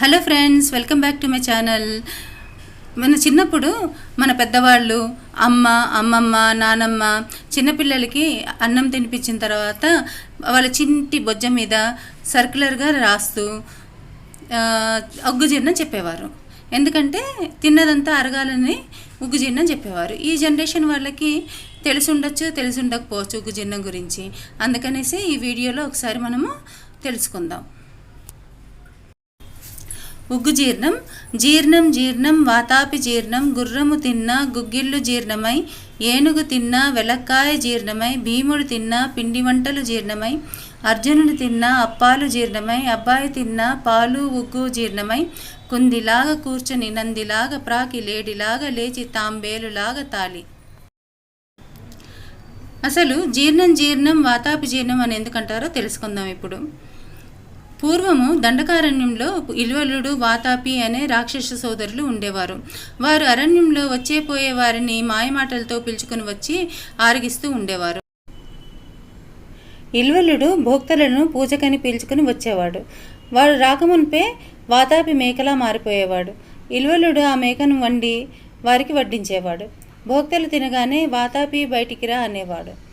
Hello friends welcome back to my channel మన చిన్నప్పుడు మన పెద్దవాళ్ళు అమ్మ అమ్మమ్మ నానమ్మ చిన్నపిల్లలకి అన్నం తినిపించిన తర్వాత వాళ్ళ చింటి బొజ్జ మీద సర్క్యులర్గా రాస్తూ ఒగ్గుజీర్ణం జీర్ణం చెప్పేవారు. ఎందుకంటే తిన్నదంతా అరగాలని ఉగ్గు జీర్ణం చెప్పేవారు. ఈ జనరేషన్ వాళ్ళకి తెలిసి ఉండొచ్చు తెలిసి ఉండకపోవచ్చు ఉగ్గు జీర్ణం గురించి. అందుకనేసి ఈ వీడియోలో ఒకసారి మనము తెలుసుకుందాం. ఉగ్గు జీర్ణం జీర్ణం జీర్ణం వాతాపి జీర్ణం గుర్రము తిన్న గుగ్గిళ్ళు జీర్ణమై ఏనుగు తిన్న వెలక్కాయ జీర్ణమై భీముడు తిన్న పిండి వంటలు జీర్ణమై అర్జునుడు తిన్న అప్పాలు జీర్ణమై అబ్బాయి తిన్న పాలు ఉగ్గు జీర్ణమై కుందిలాగా కూర్చుని నందిలాగా ప్రాకి లేడిలాగా లేచి తాంబేలులాగా తాలి. అసలు జీర్ణం జీర్ణం వాతాపి జీర్ణం అని ఎందుకంటారో తెలుసుకుందాం ఇప్పుడు. పూర్వము దండకారణ్యంలో ఇల్వలుడు వాతాపి అనే రాక్షస సోదరులు ఉండేవారు. వారు అరణ్యంలో వచ్చే పోయే వారిని మాయమాటలతో పిలుచుకుని వచ్చి ఆరగిస్తూ ఉండేవారు. ఇల్వలుడు భోక్తలను పూజకని పీల్చుకుని వచ్చేవాడు. వాడు రాకమునిపే వాతాపి మేకలా మారిపోయేవాడు. ఇల్వలుడు ఆ మేకను వండి వారికి వడ్డించేవాడు. భోక్తలు తినగానే వాతాపి బయటికి రా అనేవాడు.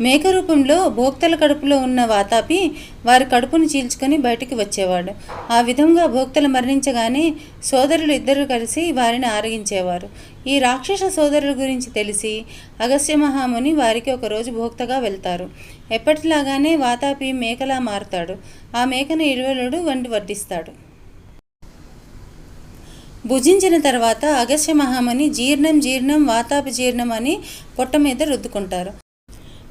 మేక రూపంలో భోక్తల కడుపులో ఉన్న వాతాపి వారి కడుపును చీల్చుకొని బయటికి వచ్చేవాడు. ఆ విధంగా భోక్తలు మరణించగానే సోదరులు ఇద్దరు కలిసి వారిని ఆరగించేవారు. ఈ రాక్షస సోదరుల గురించి తెలిసి అగస్త్య మహాముని వారికి ఒకరోజు భోక్తగా వెళ్తారు. ఎప్పటిలాగానే వాతాపి మేకలా మారుతాడు. ఆ మేకను ఇరువలుడు వండి వడ్డిస్తాడు. భుజించిన తర్వాత అగస్య మహాముని జీర్ణం జీర్ణం వాతాపి జీర్ణం అని పొట్ట మీద రుద్దుకుంటారు.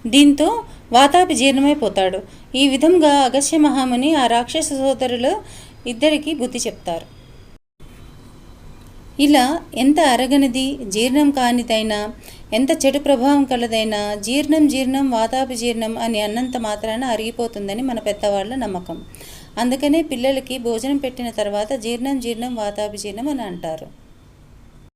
దీంతో వాతాపి జీర్ణమైపోతాడు. ఈ విధంగా అగస్త్య మహాముని ఆ రాక్షస సోదరులు ఇద్దరికి బుద్ధి చెప్తారు. ఇలా ఎంత అరగనిది జీర్ణం కానిదైనా ఎంత చెడు ప్రభావం కలదైనా జీర్ణం జీర్ణం వాతాపి జీర్ణం అని అన్నంత మాత్రాన అరిగిపోతుందని మన పెద్దవాళ్ళ నమ్మకం. అందుకనే పిల్లలకి భోజనం పెట్టిన తర్వాత జీర్ణం జీర్ణం వాతాపి జీర్ణం అని అంటారు.